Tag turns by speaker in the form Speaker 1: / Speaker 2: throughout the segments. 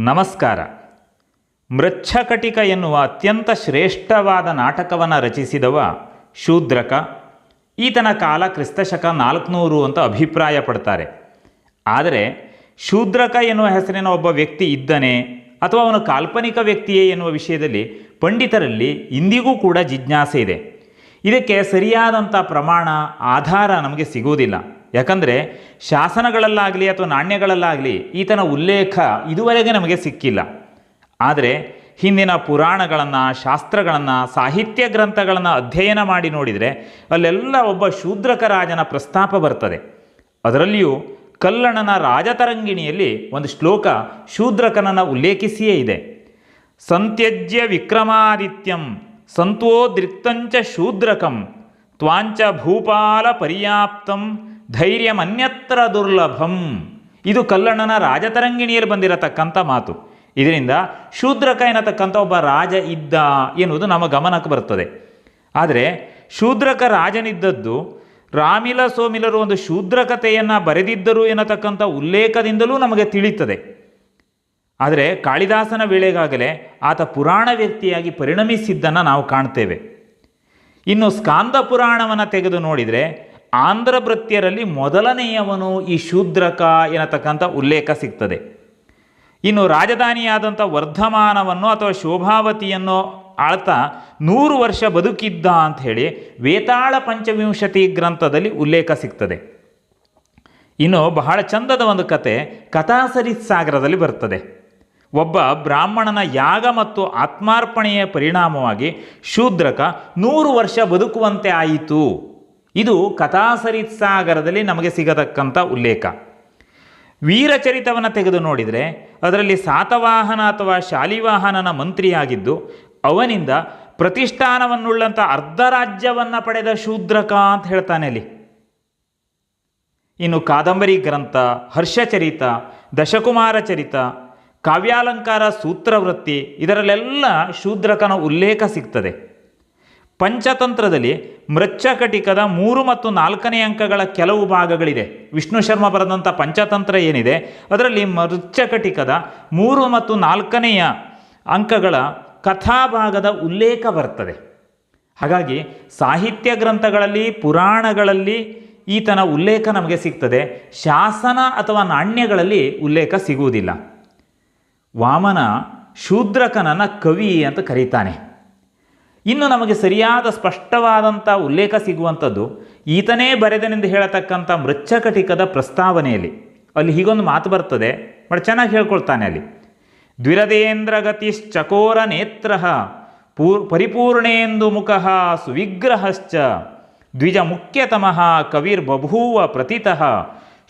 Speaker 1: ನಮಸ್ಕಾರ. ಮೃಚ್ಛಕಟಿಕ ಎನ್ನುವ ಅತ್ಯಂತ ಶ್ರೇಷ್ಠವಾದ ನಾಟಕವನ್ನು ರಚಿಸಿದವ ಶೂದ್ರಕ. ಈತನ ಕಾಲ ಕ್ರಿಸ್ತಶಕ ನಾಲ್ಕುನೂರು ಅಂತ ಅಭಿಪ್ರಾಯ ಪಡ್ತಾರೆ ಆದರೆ ಶೂದ್ರಕ ಎನ್ನುವ ಹೆಸರಿನ ಒಬ್ಬ ವ್ಯಕ್ತಿ ಇದ್ದನೇ ಅಥವಾ ಅವನು ಕಾಲ್ಪನಿಕ ವ್ಯಕ್ತಿಯೇ ಎನ್ನುವ ವಿಷಯದಲ್ಲಿ ಪಂಡಿತರಲ್ಲಿ ಇಂದಿಗೂ ಕೂಡ ಜಿಜ್ಞಾಸೆ ಇದೆ. ಇದಕ್ಕೆ ಸರಿಯಾದಂಥ ಪ್ರಮಾಣ, ಆಧಾರ ನಮಗೆ ಸಿಗುವುದಿಲ್ಲ. ಯಾಕಂದರೆ ಶಾಸನಗಳಲ್ಲಾಗಲಿ ಅಥವಾ ನಾಣ್ಯಗಳಲ್ಲಾಗಲಿ ಈತನ ಉಲ್ಲೇಖ ಇದುವರೆಗೆ ನಮಗೆ ಸಿಕ್ಕಿಲ್ಲ. ಆದರೆ ಹಿಂದಿನ ಪುರಾಣಗಳನ್ನು, ಶಾಸ್ತ್ರಗಳನ್ನು, ಸಾಹಿತ್ಯ ಗ್ರಂಥಗಳನ್ನು ಅಧ್ಯಯನ ಮಾಡಿ ನೋಡಿದರೆ ಅಲ್ಲೆಲ್ಲ ಒಬ್ಬ ಶೂದ್ರಕ ರಾಜನ ಪ್ರಸ್ತಾಪ ಬರ್ತದೆ. ಅದರಲ್ಲಿಯೂ ಕಲ್ಲಣನ ರಾಜತರಂಗಿಣಿಯಲ್ಲಿ ಒಂದು ಶ್ಲೋಕ ಶೂದ್ರಕನನ್ನು ಉಲ್ಲೇಖಿಸಿಯೇ ಇದೆ. ಸಂತ್ಯಜ್ಯ ವಿಕ್ರಮಾದಿತ್ಯಂ ಸಂತೋದ್ರಿಕ್ತಂಚ ಶೂದ್ರಕಂ ತ್ವಾಂಚ ಭೂಪಾಲ ಪರ್ಯಾಪ್ತಂ ಧೈರ್ಯಮನ್ಯತ್ರ ದುರ್ಲಭಂ. ಇದು ಕಲ್ಲಣ್ಣನ ರಾಜತರಂಗಿಣಿಯಲ್ಲಿ ಬಂದಿರತಕ್ಕಂಥ ಮಾತು. ಇದರಿಂದ ಶೂದ್ರಕ ಎನ್ನತಕ್ಕಂಥ ಒಬ್ಬ ರಾಜ ಇದ್ದ ಎನ್ನುವುದು ನಮ್ಮ ಗಮನಕ್ಕೆ ಬರ್ತದೆ. ಆದರೆ ಶೂದ್ರಕ ರಾಜನಿದ್ದದ್ದು ರಾಮಿಲ ಸೋಮಿಲರು ಒಂದು ಶೂದ್ರಕತೆಯನ್ನು ಬರೆದಿದ್ದರು ಎನ್ನತಕ್ಕಂಥ ಉಲ್ಲೇಖದಿಂದಲೂ ನಮಗೆ ತಿಳಿಯುತ್ತದೆ. ಆದರೆ ಕಾಳಿದಾಸನ ವೇಳೆಗಾಗಲೇ ಆತ ಪುರಾಣ ವ್ಯಕ್ತಿಯಾಗಿ ಪರಿಣಮಿಸಿದ್ದನ್ನು ನಾವು ಕಾಣ್ತೇವೆ. ಇನ್ನು ಸ್ಕಾಂದ ಪುರಾಣವನ್ನು ತೆಗೆದು ನೋಡಿದರೆ ಆಂಧ್ರ ಭೃತ್ಯರಲ್ಲಿ ಮೊದಲನೆಯವನು ಈ ಶೂದ್ರಕ ಎನ್ನತಕ್ಕಂಥ ಉಲ್ಲೇಖ ಸಿಗ್ತದೆ. ಇನ್ನು ರಾಜಧಾನಿಯಾದಂಥ ವರ್ಧಮಾನವನ್ನು ಅಥವಾ ಶೋಭಾವತಿಯನ್ನು ಆಳ್ತಾ ನೂರು ವರ್ಷ ಬದುಕಿದ್ದ ಅಂತ ಹೇಳಿ ವೇತಾಳ ಪಂಚವಿಂಶತಿ ಗ್ರಂಥದಲ್ಲಿ ಉಲ್ಲೇಖ ಸಿಗ್ತದೆ. ಇನ್ನು ಬಹಳ ಚಂದದ ಒಂದು ಕತೆ ಕಥಾಸರಿತ್ ಸಾಗರದಲ್ಲಿ ಬರ್ತದೆ. ಒಬ್ಬ ಬ್ರಾಹ್ಮಣನ ಯಾಗ ಮತ್ತು ಆತ್ಮಾರ್ಪಣೆಯ ಪರಿಣಾಮವಾಗಿ ಶೂದ್ರಕ ನೂರು ವರ್ಷ ಬದುಕುವಂತೆ ಆಯಿತು. ಇದು ಕಥಾಸರಿತ್ ಸಾಗರದಲ್ಲಿ ನಮಗೆ ಸಿಗತಕ್ಕಂಥ ಉಲ್ಲೇಖ. ವೀರಚರಿತವನ್ನು ತೆಗೆದು ನೋಡಿದರೆ ಅದರಲ್ಲಿ ಸಾತವಾಹನ ಅಥವಾ ಶಾಲಿವಾಹನನ ಮಂತ್ರಿಯಾಗಿದ್ದು, ಅವನಿಂದ ಪ್ರತಿಷ್ಠಾನವನ್ನುಳ್ಳಂಥ ಅರ್ಧ ರಾಜ್ಯವನ್ನು ಪಡೆದ ಶೂದ್ರಕ ಅಂತ ಹೇಳ್ತಾನೆ ಅಲ್ಲಿ. ಇನ್ನು ಕಾದಂಬರಿ ಗ್ರಂಥ, ಹರ್ಷಚರಿತ ದಶಕುಮಾರ ಚರಿತ ಕಾವ್ಯಾಲಂಕಾರ ಸೂತ್ರವೃತ್ತಿ, ಇದರಲ್ಲೆಲ್ಲ ಶೂದ್ರಕನ ಉಲ್ಲೇಖ ಸಿಗ್ತದೆ. ಪಂಚತಂತ್ರದಲ್ಲಿ ಮೃಚ್ಛಕಟಿಕದ ಮೂರು ಮತ್ತು ನಾಲ್ಕನೇ ಅಂಕಗಳ ಕೆಲವು ಭಾಗಗಳಿದೆ. ವಿಷ್ಣು ಶರ್ಮ ಬರೆದಂಥ ಪಂಚತಂತ್ರ ಏನಿದೆ? ಅದರಲ್ಲಿ ಮೃಚ್ಛಕಟಿಕದ ಮೂರು ಮತ್ತು ನಾಲ್ಕನೆಯ ಅಂಕಗಳ ಕಥಾಭಾಗದ ಉಲ್ಲೇಖ ಬರ್ತದೆ. ಹಾಗಾಗಿ ಸಾಹಿತ್ಯ ಗ್ರಂಥಗಳಲ್ಲಿ, ಪುರಾಣಗಳಲ್ಲಿ ಈತನ ಉಲ್ಲೇಖ ನಮಗೆ ಸಿಗ್ತದೆ. ಶಾಸನ ಅಥವಾ ನಾಣ್ಯಗಳಲ್ಲಿ ಉಲ್ಲೇಖ ಸಿಗುವುದಿಲ್ಲ. ವಾಮನ ಶೂದ್ರಕನನ ಕವಿ ಅಂತ ಕರೀತಾನೆ. ಇನ್ನು ನಮಗೆ ಸರಿಯಾದ ಸ್ಪಷ್ಟವಾದಂಥ ಉಲ್ಲೇಖ ಸಿಗುವಂಥದ್ದು ಈತನೇ ಬರೆದನೆಂದು ಹೇಳತಕ್ಕಂಥ ಮೃಚ್ಛಕಟಿಕದ ಪ್ರಸ್ತಾವನೆಯಲ್ಲಿ. ಅಲ್ಲಿ ಹೀಗೊಂದು ಮಾತು ಬರ್ತದೆ ಬಟ್ ಚೆನ್ನಾಗಿ ಹೇಳ್ಕೊಳ್ತಾನೆ ಅಲ್ಲಿ. ದ್ವಿರದೇಂದ್ರ ಗತಿಶ್ಚಕೋರ ನೇತ್ರ, ಪೂರ್, ಪರಿಪೂರ್ಣೇಂದು ಮುಖ ಸುವಿಗ್ರಹಶ್ಚ ದ್ವಿಜ ಮುಖ್ಯತಮಃ ಕವಿರ್ ಬಭೂವ ಪ್ರತಿತಃ,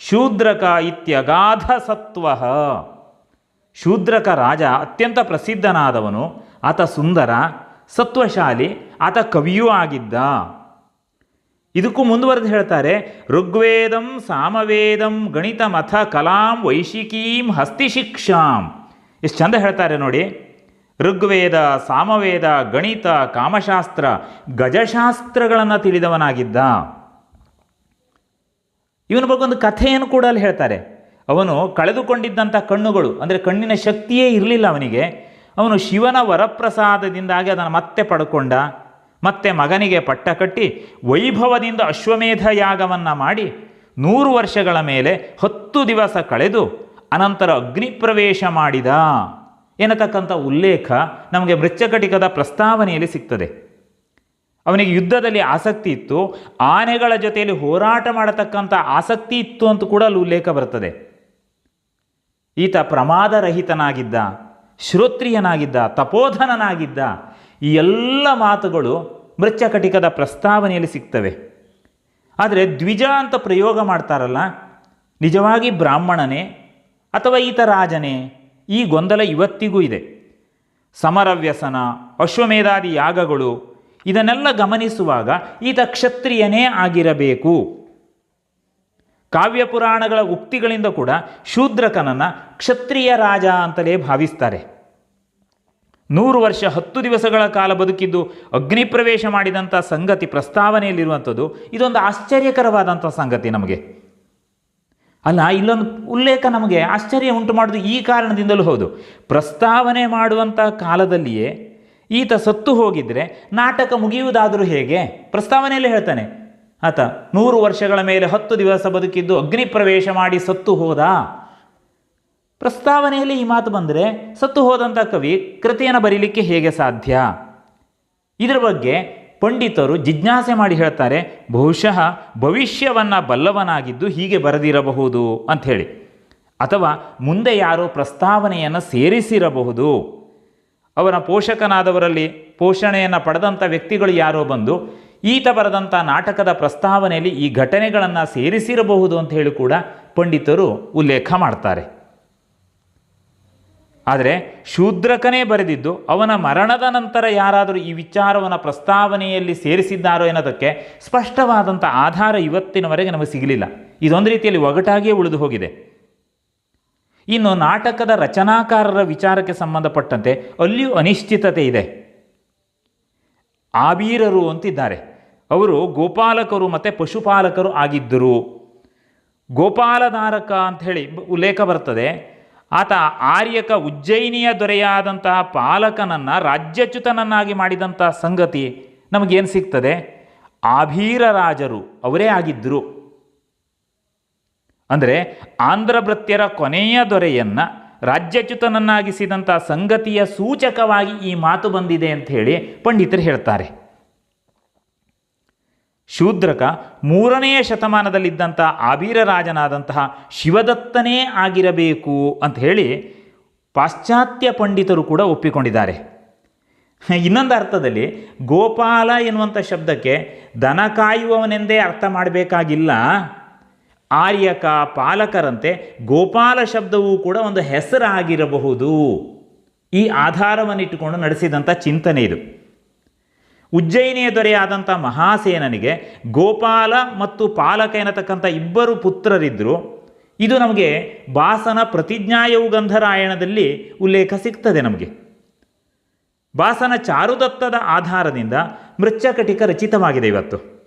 Speaker 1: ಶೂದ್ರಕ ಇತ್ಯಗಾಧ ಸತ್ವ ಶೂದ್ರಕ ರಾಜ ಅತ್ಯಂತ ಪ್ರಸಿದ್ಧನಾದವನು, ಆತ ಸುಂದರ ಸತ್ವಶಾಲಿ, ಆತ ಕವಿಯೂ ಆಗಿದ್ದ. ಇದಕ್ಕೂ ಮುಂದುವರೆದು ಹೇಳ್ತಾರೆ, ಋಗ್ವೇದಂ ಸಾಮವೇದಂ ಗಣಿತ ಮಥ ಕಲಾಂ ವೈಶಿಕೀಂ ಹಸ್ತಿಶಿಕ್ಷಾಂ. ಎಷ್ಟು ಚಂದ ಹೇಳ್ತಾರೆ ನೋಡಿ. ಋಗ್ವೇದ, ಸಾಮವೇದ, ಗಣಿತ, ಕಾಮಶಾಸ್ತ್ರ, ಗಜಶಾಸ್ತ್ರಗಳನ್ನು ತಿಳಿದವನಾಗಿದ್ದ. ಇವನ ಬಗ್ಗೆ ಒಂದು ಕಥೆಯನ್ನು ಕೂಡ ಅಲ್ಲಿ ಹೇಳ್ತಾರೆ. ಅವನು ಕಳೆದುಕೊಂಡಿದ್ದಂಥ ಕಣ್ಣುಗಳು, ಅಂದರೆ ಕಣ್ಣಿನ ಶಕ್ತಿಯೇ ಇರಲಿಲ್ಲ ಅವನಿಗೆ. ಅವನು ಶಿವನ ವರಪ್ರಸಾದದಿಂದಾಗಿ ಅದನ್ನು ಮತ್ತೆ ಪಡ್ಕೊಂಡ, ಮತ್ತೆ ಮಗನಿಗೆ ಪಟ್ಟ ಕಟ್ಟಿ ವೈಭವದಿಂದ ಅಶ್ವಮೇಧ ಯಾಗವನ್ನು ಮಾಡಿ ನೂರು ವರ್ಷಗಳ ಮೇಲೆ ಹತ್ತು ದಿವಸ ಕಳೆದು ಅನಂತರ ಅಗ್ನಿಪ್ರವೇಶ ಮಾಡಿದ ಎನ್ನತಕ್ಕಂಥ ಉಲ್ಲೇಖ ನಮಗೆ ಮೃಚ್ಛಕಟಿಕದ ಪ್ರಸ್ತಾವನೆಯಲ್ಲಿ ಸಿಗ್ತದೆ. ಅವನಿಗೆ ಯುದ್ಧದಲ್ಲಿ ಆಸಕ್ತಿ ಇತ್ತು, ಆನೆಗಳ ಜೊತೆಯಲ್ಲಿ ಹೋರಾಟ ಮಾಡತಕ್ಕಂಥ ಆಸಕ್ತಿ ಇತ್ತು ಅಂತ ಕೂಡ ಅಲ್ಲಿ ಉಲ್ಲೇಖ ಬರ್ತದೆ. ಈತ ಪ್ರಮಾದರಹಿತನಾಗಿದ್ದ. ಶ್ರೋತ್ರಿಯನಾಗಿದ್ದ, ತಪೋಧನನಾಗಿದ್ದ, ಈ ಎಲ್ಲ ಮಾತುಗಳು ಮೃಚ್ಛಕಟಿಕದ ಪ್ರಸ್ತಾವನೆಯಲ್ಲಿ ಸಿಗ್ತವೆ. ಆದರೆ ದ್ವಿಜ ಅಂತ ಪ್ರಯೋಗ ಮಾಡ್ತಾರಲ್ಲ, ನಿಜವಾಗಿ ಬ್ರಾಹ್ಮಣನೇ ಅಥವಾ ಈತ ರಾಜನೇ? ಈ ಗೊಂದಲ ಇವತ್ತಿಗೂ ಇದೆ. ಸಮರವ್ಯಸನ, ಅಶ್ವಮೇಧಾದಿ ಯಾಗಗಳು, ಇದನ್ನೆಲ್ಲ ಗಮನಿಸುವಾಗ ಈತ ಕ್ಷತ್ರಿಯನೇ ಆಗಿರಬೇಕು. ಕಾವ್ಯ ಪುರಾಣಗಳ ಉಕ್ತಿಗಳಿಂದ ಕೂಡ ಶೂದ್ರಕನನ್ನು ಕ್ಷತ್ರಿಯ ರಾಜ ಅಂತಲೇ ಭಾವಿಸ್ತಾರೆ. ನೂರು ವರ್ಷ ಹತ್ತು ದಿವಸಗಳ ಕಾಲ ಬದುಕಿದ್ದು ಅಗ್ನಿ ಪ್ರವೇಶ ಮಾಡಿದಂಥ ಸಂಗತಿ ಪ್ರಸ್ತಾವನೆಯಲ್ಲಿರುವಂಥದ್ದು, ಇದೊಂದು ಆಶ್ಚರ್ಯಕರವಾದಂಥ ಸಂಗತಿ ನಮಗೆ. ಅಲ್ಲ, ಇಲ್ಲೊಂದು ಉಲ್ಲೇಖ ನಮಗೆ ಆಶ್ಚರ್ಯ ಉಂಟು ಮಾಡೋದು ಈ ಕಾರಣದಿಂದಲೂ ಹೌದು. ಪ್ರಸ್ತಾವನೆ ಮಾಡುವಂಥ ಕಾಲದಲ್ಲಿಯೇ ಈತ ಸತ್ತು ಹೋಗಿದ್ರೆ ನಾಟಕ ಮುಗಿಯುವುದಾದರೂ ಹೇಗೆ? ಪ್ರಸ್ತಾವನೆಯಲ್ಲಿ ಹೇಳ್ತಾನೆ, ಆತ ನೂರು ವರ್ಷಗಳ ಮೇಲೆ ಹತ್ತು ದಿವಸ ಬದುಕಿದ್ದು ಅಗ್ನಿ ಪ್ರವೇಶ ಮಾಡಿ ಸತ್ತು ಹೋದ? ಪ್ರಸ್ತಾವನೆಯಲ್ಲಿ ಈ ಮಾತು ಬಂದರೆ, ಸತ್ತು ಹೋದಂಥ ಕವಿ ಕೃತಿಯನ್ನು ಬರೀಲಿಕ್ಕೆ ಹೇಗೆ ಸಾಧ್ಯ? ಇದರ ಬಗ್ಗೆ ಪಂಡಿತರು ಜಿಜ್ಞಾಸೆ ಮಾಡಿ ಹೇಳ್ತಾರೆ, ಬಹುಶಃ ಭವಿಷ್ಯವನ್ನು ಬಲ್ಲವನಾಗಿದ್ದು ಹೀಗೆ ಬರೆದಿರಬಹುದು ಅಂಥೇಳಿ ಅಥವಾ ಮುಂದೆ ಯಾರೋ ಪ್ರಸ್ತಾವನೆಯನ್ನು ಸೇರಿಸಿರಬಹುದು. ಅವನ ಪೋಷಕನಾದವರಲ್ಲಿ ಪೋಷಣೆಯನ್ನು ಪಡೆದಂಥ ವ್ಯಕ್ತಿಗಳು ಯಾರೋ ಬಂದು, ಈತ ಬರೆದಂಥ ನಾಟಕದ ಪ್ರಸ್ತಾವನೆಯಲ್ಲಿ ಈ ಘಟನೆಗಳನ್ನು ಸೇರಿಸಿರಬಹುದು ಅಂತ ಹೇಳಿ ಕೂಡ ಪಂಡಿತರು ಉಲ್ಲೇಖ ಮಾಡ್ತಾರೆ. ಆದರೆ ಶೂದ್ರಕನೇ ಬರೆದಿದ್ದು ಅವನ ಮರಣದ ನಂತರ ಯಾರಾದರೂ ಈ ವಿಚಾರವನ್ನು ಪ್ರಸ್ತಾವನೆಯಲ್ಲಿ ಸೇರಿಸಿದ್ದಾರೋ ಎನ್ನೋದಕ್ಕೆ ಸ್ಪಷ್ಟವಾದಂಥ ಆಧಾರ ಇವತ್ತಿನವರೆಗೆ ನಮಗೆ ಸಿಗಲಿಲ್ಲ. ಇದೊಂದು ರೀತಿಯಲ್ಲಿ ಒಗಟಾಗಿಯೇ ಉಳಿದು ಹೋಗಿದೆ. ಇನ್ನು ನಾಟಕದ ರಚನಾಕಾರರ ವಿಚಾರಕ್ಕೆ ಸಂಬಂಧಪಟ್ಟಂತೆ ಅಲ್ಲಿಯೂ ಅನಿಶ್ಚಿತತೆ ಇದೆ. ಆಬೀರರು ಅಂತಿದ್ದಾರೆ. ಅವರು ಗೋಪಾಲಕರು ಮತ್ತು ಪಶುಪಾಲಕರು ಆಗಿದ್ದರು. ಗೋಪಾಲಧಾರಕ ಅಂತ ಹೇಳಿ ಉಲ್ಲೇಖ ಬರ್ತದೆ. ಆತ ಆರ್ಯಕ ಉಜ್ಜಯಿನಿಯ ದೊರೆಯಾದಂತಹ ಪಾಲಕನನ್ನು ರಾಜ್ಯಚ್ಯುತನನ್ನಾಗಿ ಮಾಡಿದಂಥ ಸಂಗತಿ ನಮಗೇನು ಸಿಗ್ತದೆ? ಆಭೀರ ರಾಜರು ಅವರೇ ಆಗಿದ್ದರು. ಅಂದರೆ ಆಂಧ್ರಭೃತ್ಯರ ಕೊನೆಯ ದೊರೆಯನ್ನು ರಾಜ್ಯಚ್ಯುತನನ್ನಾಗಿಸಿದಂಥ ಸಂಗತಿಯ ಸೂಚಕವಾಗಿ ಈ ಮಾತು ಬಂದಿದೆ ಅಂತ ಹೇಳಿ ಪಂಡಿತರು ಹೇಳ್ತಾರೆ. ಶೂದ್ರಕ ಮೂರನೆಯ ಶತಮಾನದಲ್ಲಿದ್ದಂಥ ಆಬೀರ ರಾಜನಾದಂತಹ ಶಿವದತ್ತನೇ ಆಗಿರಬೇಕು ಅಂತ ಹೇಳಿ ಪಾಶ್ಚಾತ್ಯ ಪಂಡಿತರು ಕೂಡ ಒಪ್ಪಿಕೊಂಡಿದ್ದಾರೆ. ಇನ್ನೊಂದು ಅರ್ಥದಲ್ಲಿ ಗೋಪಾಲ ಎನ್ನುವಂಥ ಶಬ್ದಕ್ಕೆ ದನ ಕಾಯುವವನೆಂದೇ ಅರ್ಥ ಮಾಡಬೇಕಾಗಿಲ್ಲ. ಆರ್ಯಕ ಪಾಲಕರಂತೆ ಗೋಪಾಲ ಶಬ್ದವೂ ಕೂಡ ಒಂದು ಹೆಸರಾಗಿರಬಹುದು. ಈ ಆಧಾರವನ್ನಿಟ್ಟುಕೊಂಡು ನಡೆಸಿದಂಥ ಚಿಂತನೆ ಇದು. ಉಜ್ಜಯಿನಿಯ ದೊರೆಯಾದಂಥ ಮಹಾಸೇನನಿಗೆ ಗೋಪಾಲ ಮತ್ತು ಪಾಲಕ ಎನ್ನತಕ್ಕಂಥ ಇಬ್ಬರು ಪುತ್ರರಿದ್ದರು ಇದು ನಮಗೆ ಬಾಸನ ಪ್ರತಿಜ್ಞಾಯೌಗಂಧರಾಯಣದಲ್ಲಿ ಉಲ್ಲೇಖ ಸಿಗ್ತದೆ ನಮಗೆ. ಬಾಸನ ಚಾರುದತ್ತದ ಆಧಾರದಿಂದ ಮೃಚ್ಛಕಟಿಕ ರಚಿತವಾಗಿದೆ ಇವತ್ತು.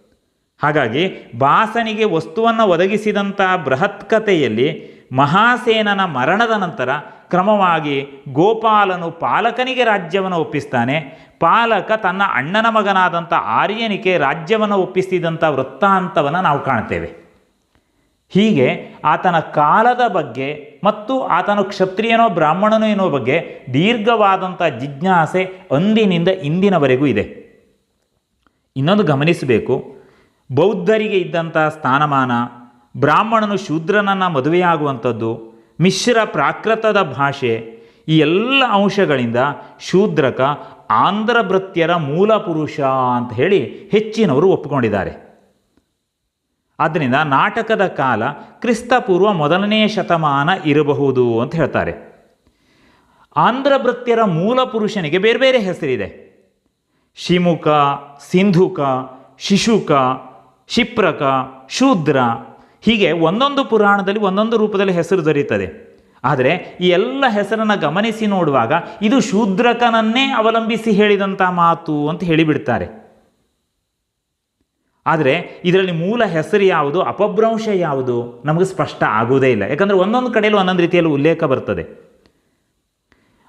Speaker 1: ಹಾಗಾಗಿ ಬಾಸನಿಗೆ ವಸ್ತುವನ್ನು ಒದಗಿಸಿದಂಥ ಬೃಹತ್ಕತೆಯಲ್ಲಿ ಮಹಾಸೇನನ ಮರಣದ ನಂತರ ಕ್ರಮವಾಗಿ ಗೋಪಾಲನು ಪಾಲಕನಿಗೆ ರಾಜ್ಯವನ್ನು ಒಪ್ಪಿಸ್ತಾನೆ ಪಾಲಕ ತನ್ನ ಅಣ್ಣನ ಮಗನಾದಂಥ ಆರ್ಯನಿಗೆ ರಾಜ್ಯವನ್ನು ಒಪ್ಪಿಸಿದಂಥ ವೃತ್ತಾಂತವನ್ನು ನಾವು ಕಾಣ್ತೇವೆ. ಹೀಗೆ ಆತನ ಕಾಲದ ಬಗ್ಗೆ ಮತ್ತು ಆತನು ಕ್ಷತ್ರಿಯನೋ ಬ್ರಾಹ್ಮಣನೋ ಎನ್ನುವ ಬಗ್ಗೆ ದೀರ್ಘವಾದಂಥ ಜಿಜ್ಞಾಸೆ ಅಂದಿನಿಂದ ಇಂದಿನವರೆಗೂ ಇದೆ. ಇನ್ನೊಂದು ಗಮನಿಸಬೇಕು, ಬೌದ್ಧರಿಗೆ ಇದ್ದಂಥ ಸ್ಥಾನಮಾನ, ಬ್ರಾಹ್ಮಣನು ಶೂದ್ರನನ್ನು ಮದುವೆಯಾಗುವಂಥದ್ದು, ಮಿಶ್ರ ಪ್ರಾಕೃತದ ಭಾಷೆ, ಈ ಎಲ್ಲ ಅಂಶಗಳಿಂದ ಶೂದ್ರಕ ಆಂಧ್ರಭೃತ್ಯರ ಮೂಲ ಪುರುಷ ಅಂತ ಹೇಳಿ ಹೆಚ್ಚಿನವರು ಒಪ್ಪಿಕೊಂಡಿದ್ದಾರೆ. ಆದ್ದರಿಂದ ನಾಟಕದ ಕಾಲ ಕ್ರಿಸ್ತಪೂರ್ವ ಮೊದಲನೇ ಶತಮಾನ ಇರಬಹುದು ಅಂತ ಹೇಳ್ತಾರೆ. ಆಂಧ್ರಭೃತ್ಯರ ಮೂಲ ಪುರುಷನಿಗೆ ಬೇರೆ ಬೇರೆ ಹೆಸರಿದೆ. ಶಿಮುಖ ಸಿಂಧುಕ, ಶಿಶುಕ, ಶಿಪ್ರಕ, ಶೂದ್ರ ಹೀಗೆ ಒಂದೊಂದು ಪುರಾಣದಲ್ಲಿ ಒಂದೊಂದು ರೂಪದಲ್ಲಿ ಹೆಸರು ದೊರೆಯುತ್ತದೆ. ಆದರೆ ಈ ಎಲ್ಲ ಹೆಸರನ್ನು ಗಮನಿಸಿ ನೋಡುವಾಗ ಇದು ಶೂದ್ರಕನನ್ನೇ ಅವಲಂಬಿಸಿ ಹೇಳಿದಂಥ ಮಾತು ಅಂತ ಹೇಳಿಬಿಡ್ತಾರೆ. ಆದರೆ ಇದರಲ್ಲಿ ಮೂಲ ಹೆಸರು ಯಾವುದು? ಅಪಭ್ರಂಶ ಯಾವುದು? ನಮಗೆ ಸ್ಪಷ್ಟ ಆಗುವುದೇ ಇಲ್ಲ. ಯಾಕಂದರೆ ಒಂದೊಂದು ಕಡೆಯಲ್ಲೂ ಒಂದೊಂದು ರೀತಿಯಲ್ಲಿ ಉಲ್ಲೇಖ ಬರ್ತದೆ.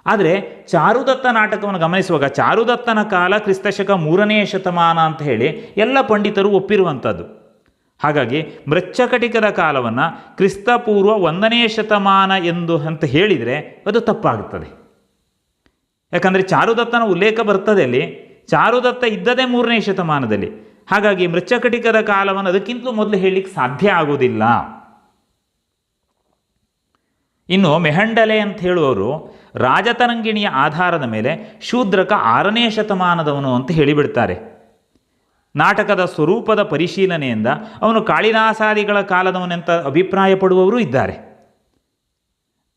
Speaker 1: ಆದರೆ ಚಾರುದತ್ತ ನಾಟಕವನ್ನು ಗಮನಿಸುವಾಗ ಚಾರುದತ್ತನ ಕಾಲ ಕ್ರಿಸ್ತಶಕ ಮೂರನೆಯ ಶತಮಾನ ಅಂತ ಹೇಳಿ ಎಲ್ಲ ಪಂಡಿತರು ಒಪ್ಪಿರುವಂಥದ್ದು. ಹಾಗಾಗಿ ಮೃಚ್ಛಕಟಿಕದ ಕಾಲವನ್ನು ಕ್ರಿಸ್ತಪೂರ್ವ ಒಂದನೇ ಶತಮಾನ ಎಂದು ಅಂತ ಹೇಳಿದರೆ ಅದು ತಪ್ಪಾಗುತ್ತದೆ ಯಾಕಂದರೆ ಚಾರುದತ್ತನ ಉಲ್ಲೇಖ ಬರ್ತದೆ ಅಲ್ಲಿ. ಚಾರುದತ್ತ ಇದ್ದದೇ ಮೂರನೇ ಶತಮಾನದಲ್ಲಿ. ಹಾಗಾಗಿ ಮೃಚ್ಛಕಟಿಕದ ಕಾಲವನ್ನು ಅದಕ್ಕಿಂತಲೂ ಮೊದಲು ಹೇಳಲಿಕ್ಕೆ ಸಾಧ್ಯ ಆಗುವುದಿಲ್ಲ. ಇನ್ನು ಮೆಹಂಡಲೆ ಅಂತ ಹೇಳುವವರು ರಾಜತರಂಗಿಣಿಯ ಆಧಾರದ ಮೇಲೆ ಶೂದ್ರಕ ಆರನೇ ಶತಮಾನದವನು ಅಂತ ಹೇಳಿಬಿಡ್ತಾರೆ. ನಾಟಕದ ಸ್ವರೂಪದ ಪರಿಶೀಲನೆಯಿಂದ ಅವನು ಕಾಳಿದಾಸಾದಿಗಳ ಕಾಲದವನೆಂತ ಅಭಿಪ್ರಾಯ ಪಡುವವರು ಇದ್ದಾರೆ.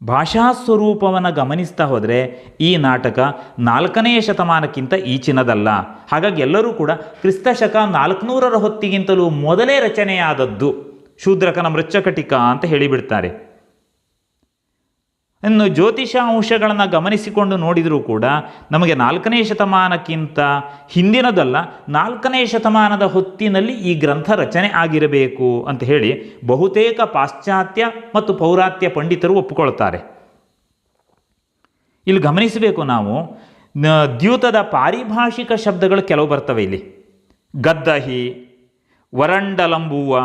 Speaker 1: ಭಾಷಾ ಸ್ವರೂಪವನ್ನು ಗಮನಿಸ್ತಾ ಹೋದರೆ ಈ ನಾಟಕ ನಾಲ್ಕನೆಯ ಶತಮಾನಕ್ಕಿಂತ ಈಚಿನದಲ್ಲ. ಹಾಗಾಗಿ ಎಲ್ಲರೂ ಕೂಡ ಕ್ರಿಸ್ತಶಕ ನಾಲ್ಕುನೂರರ ಹೊತ್ತಿಗಿಂತಲೂ ಮೊದಲೇ ರಚನೆಯಾದದ್ದು ಶೂದ್ರಕನ ಮೃಚ್ಚಕಟಿಕ ಅಂತ ಹೇಳಿಬಿಡ್ತಾರೆ. ಇನ್ನು ಜ್ಯೋತಿಷ ಅಂಶಗಳನ್ನು ಗಮನಿಸಿಕೊಂಡು ನೋಡಿದರೂ ಕೂಡ ನಮಗೆ ನಾಲ್ಕನೇ ಶತಮಾನಕ್ಕಿಂತ ಹಿಂದಿನದಲ್ಲ, ನಾಲ್ಕನೇ ಶತಮಾನದ ಹೊತ್ತಿನಲ್ಲಿ ಈ ಗ್ರಂಥ ರಚನೆ ಆಗಿರಬೇಕು ಅಂತ ಹೇಳಿ ಬಹುತೇಕ ಪಾಶ್ಚಾತ್ಯ ಮತ್ತು ಪೌರಾತ್ಯ ಪಂಡಿತರು ಒಪ್ಪಿಕೊಳ್ತಾರೆ. ಇಲ್ಲಿ ಗಮನಿಸಬೇಕು ನಾವು ದ್ಯೂತದ ಪಾರಿಭಾಷಿಕ ಶಬ್ದಗಳು ಕೆಲವು ಬರ್ತವೆ ಇಲ್ಲಿ. ಗದ್ದಹಿ, ವರಂಡಲಂಬುವ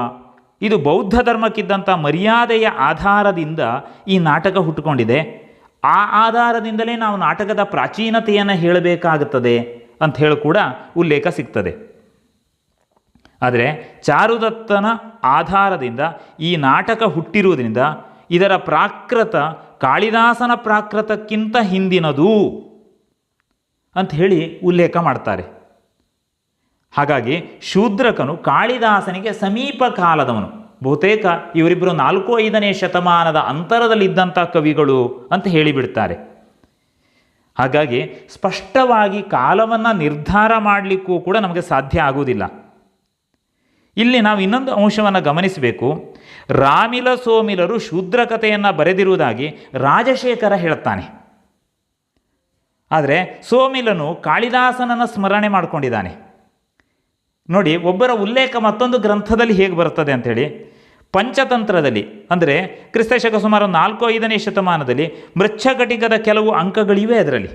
Speaker 1: ಇದು ಬೌದ್ಧ ಧರ್ಮಕ್ಕಿದ್ದಂಥ ಮರ್ಯಾದೆಯ ಆಧಾರದಿಂದ ಈ ನಾಟಕ ಹುಟ್ಟುಕೊಂಡಿದೆ. ಆ ಆಧಾರದಿಂದಲೇ ನಾವು ನಾಟಕದ ಪ್ರಾಚೀನತೆಯನ್ನು ಹೇಳಬೇಕಾಗುತ್ತದೆ ಅಂತ ಹೇಳಿ ಕೂಡ ಉಲ್ಲೇಖ ಸಿಗ್ತದೆ. ಆದರೆ ಚಾರುದತ್ತನ ಆಧಾರದಿಂದ ಈ ನಾಟಕ ಹುಟ್ಟಿರುವುದರಿಂದ ಇದರ ಪ್ರಾಕೃತ, ಕಾಳಿದಾಸನ ಪ್ರಾಕೃತಕ್ಕಿಂತ ಹಿಂದಿನದು ಅಂತ ಹೇಳಿ ಉಲ್ಲೇಖ ಮಾಡ್ತಾರೆ. ಹಾಗಾಗಿ ಶೂದ್ರಕನು ಕಾಳಿದಾಸನಿಗೆ ಸಮೀಪ ಕಾಲದವನು. ಬಹುತೇಕ ಇವರಿಬ್ಬರು ನಾಲ್ಕು ಐದನೇ ಶತಮಾನದ ಅಂತರದಲ್ಲಿದ್ದಂಥ ಕವಿಗಳು ಅಂತ ಹೇಳಿಬಿಡ್ತಾರೆ. ಹಾಗಾಗಿ ಸ್ಪಷ್ಟವಾಗಿ ಕಾಲವನ್ನು ನಿರ್ಧಾರ ಮಾಡಲಿಕ್ಕೂ ಕೂಡ ನಮಗೆ ಸಾಧ್ಯ ಆಗುವುದಿಲ್ಲ. ಇಲ್ಲಿ ನಾವು ಇನ್ನೊಂದು ಅಂಶವನ್ನು ಗಮನಿಸಬೇಕು. ರಾಮಿಲ ಸೋಮಿಲರು ಶೂದ್ರ ಕಥೆಯನ್ನು ಬರೆದಿರುವುದಾಗಿ ರಾಜಶೇಖರ ಹೇಳುತ್ತಾನೆ. ಆದರೆ ಸೋಮಿಲನು ಕಾಳಿದಾಸನನ್ನು ಸ್ಮರಣೆ ಮಾಡಿಕೊಂಡಿದ್ದಾನೆ. ನೋಡಿ, ಒಬ್ಬರ ಉಲ್ಲೇಖ ಮತ್ತೊಂದು ಗ್ರಂಥದಲ್ಲಿ ಹೇಗೆ ಬರ್ತದೆ ಅಂಥೇಳಿ, ಪಂಚತಂತ್ರದಲ್ಲಿ, ಅಂದರೆ ಕ್ರಿಸ್ತಶಕ ಸುಮಾರು ನಾಲ್ಕು ಐದನೇ ಶತಮಾನದಲ್ಲಿ ಮೃಚ್ಛಘಟಿಕದ ಕೆಲವು ಅಂಕಗಳಿವೆ ಅದರಲ್ಲಿ.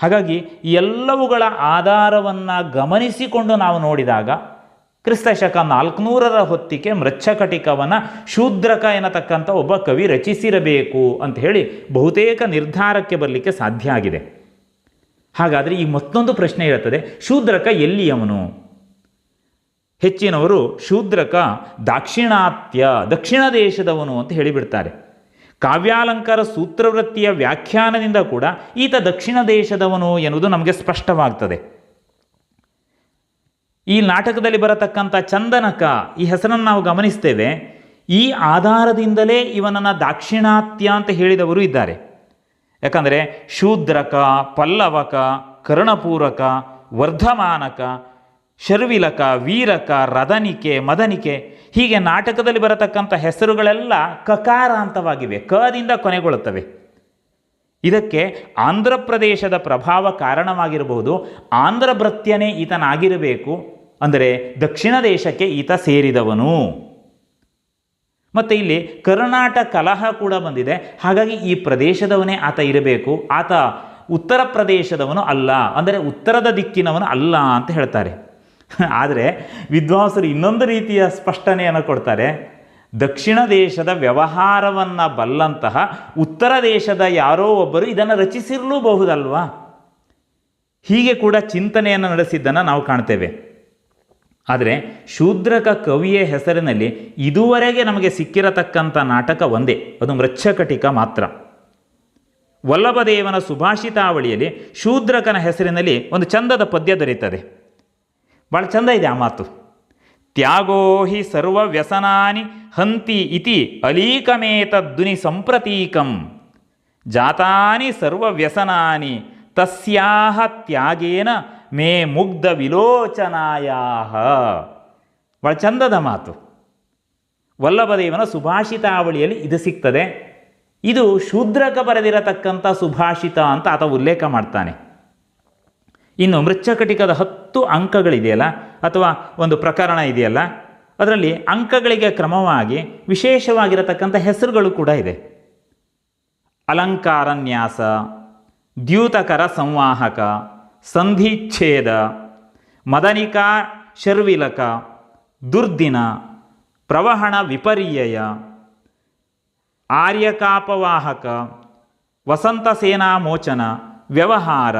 Speaker 1: ಹಾಗಾಗಿ ಎಲ್ಲವುಗಳ ಆಧಾರವನ್ನು ಗಮನಿಸಿಕೊಂಡು ನಾವು ನೋಡಿದಾಗ ಕ್ರಿಸ್ತಶಕ ನಾಲ್ಕುನೂರರ ಹೊತ್ತಿಗೆ ಮೃಚ್ಛಕಟಿಕವನ್ನು ಶೂದ್ರಕ ಎನ್ನತಕ್ಕಂಥ ಒಬ್ಬ ಕವಿ ರಚಿಸಿರಬೇಕು ಅಂತ ಹೇಳಿ ಬಹುತೇಕ ನಿರ್ಧಾರಕ್ಕೆ ಬರಲಿಕ್ಕೆ ಸಾಧ್ಯ ಆಗಿದೆ. ಹಾಗಾದರೆ ಈ ಮತ್ತೊಂದು ಪ್ರಶ್ನೆ ಇರುತ್ತದೆ. ಶೂದ್ರಕ ಎಲ್ಲಿಯವನು? ಹೆಚ್ಚಿನವರು ಶೂದ್ರಕ ದಾಕ್ಷಿಣಾತ್ಯ, ದಕ್ಷಿಣ ದೇಶದವನು ಅಂತ ಹೇಳಿಬಿಡ್ತಾರೆ. ಕಾವ್ಯಾಲಂಕಾರ ಸೂತ್ರವೃತ್ತಿಯ ವ್ಯಾಖ್ಯಾನದಿಂದ ಕೂಡ ಈತ ದಕ್ಷಿಣ ದೇಶದವನು ಎನ್ನುವುದು ನಮಗೆ ಸ್ಪಷ್ಟವಾಗ್ತದೆ. ಈ ನಾಟಕದಲ್ಲಿ ಬರತಕ್ಕಂಥ ಚಂದನಕ ಈ ಹೆಸರನ್ನು ನಾವು ಗಮನಿಸ್ತೇವೆ. ಈ ಆಧಾರದಿಂದಲೇ ಇವನನ್ನು ದಾಕ್ಷಿಣಾತ್ಯ ಅಂತ ಹೇಳಿದವರು ಇದ್ದಾರೆ. ಯಾಕಂದರೆ ಶೂದ್ರಕ, ಪಲ್ಲವಕ, ಕರ್ಣಪೂರಕ, ವರ್ಧಮಾನಕ, ಶರ್ವಿಲಕ, ವೀರಕ, ರದನಿಕೆ, ಮದನಿಕೆ, ಹೀಗೆ ನಾಟಕದಲ್ಲಿ ಬರತಕ್ಕಂಥ ಹೆಸರುಗಳೆಲ್ಲ ಕಕಾರಾಂತವಾಗಿವೆ, ಕದಿಂದ ಕೊನೆಗೊಳ್ಳುತ್ತವೆ. ಇದಕ್ಕೆ ಆಂಧ್ರ ಪ್ರದೇಶದ ಪ್ರಭಾವ ಕಾರಣವಾಗಿರಬಹುದು. ಆಂಧ್ರ ಭೃತ್ಯನೇ ಈತನಾಗಿರಬೇಕು, ಅಂದರೆ ದಕ್ಷಿಣ ದೇಶಕ್ಕೆ ಈತ ಸೇರಿದವನು. ಮತ್ತು ಇಲ್ಲಿ ಕರ್ನಾಟಕ ಕಲಹ ಕೂಡ ಬಂದಿದೆ. ಹಾಗಾಗಿ ಈ ಪ್ರದೇಶದವನೇ ಆತ ಇರಬೇಕು. ಆತ ಉತ್ತರ ಪ್ರದೇಶದವನು ಅಲ್ಲ, ಅಂದರೆ ಉತ್ತರದ ದಿಕ್ಕಿನವನು ಅಲ್ಲ ಅಂತ ಹೇಳ್ತಾರೆ. ಆದರೆ ವಿದ್ವಾಂಸರು ಇನ್ನೊಂದು ರೀತಿಯ ಸ್ಪಷ್ಟನೆಯನ್ನು ಕೊಡ್ತಾರೆ. ದಕ್ಷಿಣ ದೇಶದ ವ್ಯವಹಾರವನ್ನು ಬಲ್ಲಂತಹ ಉತ್ತರ ದೇಶದ ಯಾರೋ ಒಬ್ಬರು ಇದನ್ನು ರಚಿಸಿರಲೂಬಹುದಲ್ವಾ? ಹೀಗೆ ಕೂಡ ಚಿಂತನೆಯನ್ನು ನಡೆಸಿದ್ದನ್ನು ನಾವು ಕಾಣ್ತೇವೆ. ಆದರೆ ಶೂದ್ರಕ ಕವಿಯ ಹೆಸರಿನಲ್ಲಿ ಇದುವರೆಗೆ ನಮಗೆ ಸಿಕ್ಕಿರತಕ್ಕಂಥ ನಾಟಕ ಒಂದೇ. ಅದು ಮೃಚ್ಛಕಟಿಕ ಮಾತ್ರ. ವಲ್ಲಭದೇವನ ಸುಭಾಷಿತಾವಳಿಯಲ್ಲಿ ಶೂದ್ರಕನ ಹೆಸರಿನಲ್ಲಿ ಒಂದು ಚಂದದ ಪದ್ಯ ದೊರೆಯುತ್ತದೆ ಭಾಳ ಚಂದ ಇದೆ ಆ ಮಾತು. ತ್ಯಾಗೋ ಹಿ ಸರ್ವ ಹಂತಿ ಇತಿ ಅಲೀಕಮೇತದ್ದುನಿ ಸಂಪ್ರತೀಕಂ. ಜಾತಾನಿ ಸರ್ವ ವ್ಯಸನಾನಿ ತಸ್ಯಾಹ ತ್ಯಾಗೇನ ಮೇ ಮುಗ್ಧ ವಿಲೋಚನಾಯಾಹ. ಭಾಳ ಚಂದದ ಮಾತು. ವಲ್ಲಭದೇವನ ಸುಭಾಷಿತಾವಳಿಯಲ್ಲಿ ಇದು ಸಿಗ್ತದೆ. ಇದು ಶೂದ್ರಕ ಬರೆದಿರತಕ್ಕಂಥ ಸುಭಾಷಿತ ಅಂತ ಆತ ಉಲ್ಲೇಖ ಮಾಡ್ತಾನೆ. ಇನ್ನು ಮೃಚ್ಛಕಟಿಕದ ಹತ್ತು ಅಂಕಗಳಿದೆಯಲ್ಲ, ಅಥವಾ ಒಂದು ಪ್ರಕರಣ ಇದೆಯಲ್ಲ, ಅದರಲ್ಲಿ ಅಂಕಗಳಿಗೆ ಕ್ರಮವಾಗಿ ವಿಶೇಷವಾಗಿರತಕ್ಕಂಥ ಹೆಸರುಗಳು ಕೂಡ ಇದೆ. ಅಲಂಕಾರನ್ಯಾಸ, ದ್ಯೂತಕರ ಸಂವಾಹಕ ಸಂಧಿಚ್ಛೇದ, ಮದನಿಕಾ ಶರ್ವಿಲಕ, ದುರ್ದಿನ, ಪ್ರವಹಣ ವಿಪರ್ಯಯ, ಆರ್ಯಕಾಪವಾಹಕ, ವಸಂತ ಸೇನಾ ಮೋಚನ ವ್ಯವಹಾರ,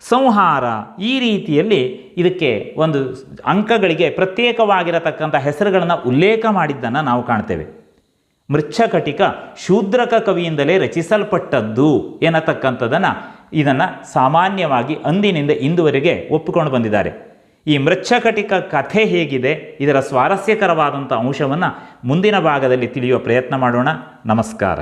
Speaker 1: ಸಂಹಾರ ಈ ರೀತಿಯಲ್ಲಿ ಇದಕ್ಕೆ ಒಂದು ಅಂಕಗಳಿಗೆ ಪ್ರತ್ಯೇಕವಾಗಿರತಕ್ಕಂಥ ಹೆಸರುಗಳನ್ನು ಉಲ್ಲೇಖ ಮಾಡಿದ್ದನ್ನು ನಾವು ಕಾಣ್ತೇವೆ. ಮೃಚ್ಛಕಟಿಕ ಶೂದ್ರಕ ಕವಿಯಿಂದಲೇ ರಚಿಸಲ್ಪಟ್ಟದ್ದು ಎನ್ನತಕ್ಕಂಥದ್ದನ್ನು ಇದನ್ನು ಸಾಮಾನ್ಯವಾಗಿ ಅಂದಿನಿಂದ ಇಂದುವರೆಗೆ ಒಪ್ಪಿಕೊಂಡು ಬಂದಿದ್ದಾರೆ. ಈ ಮೃಚ್ಛಕಟಿಕ ಕಥೆ ಹೇಗಿದೆ, ಇದರ ಸ್ವಾರಸ್ಯಕರವಾದಂಥ ಅಂಶವನ್ನು ಮುಂದಿನ ಭಾಗದಲ್ಲಿ ತಿಳಿಯುವ ಪ್ರಯತ್ನ ಮಾಡೋಣ. ನಮಸ್ಕಾರ.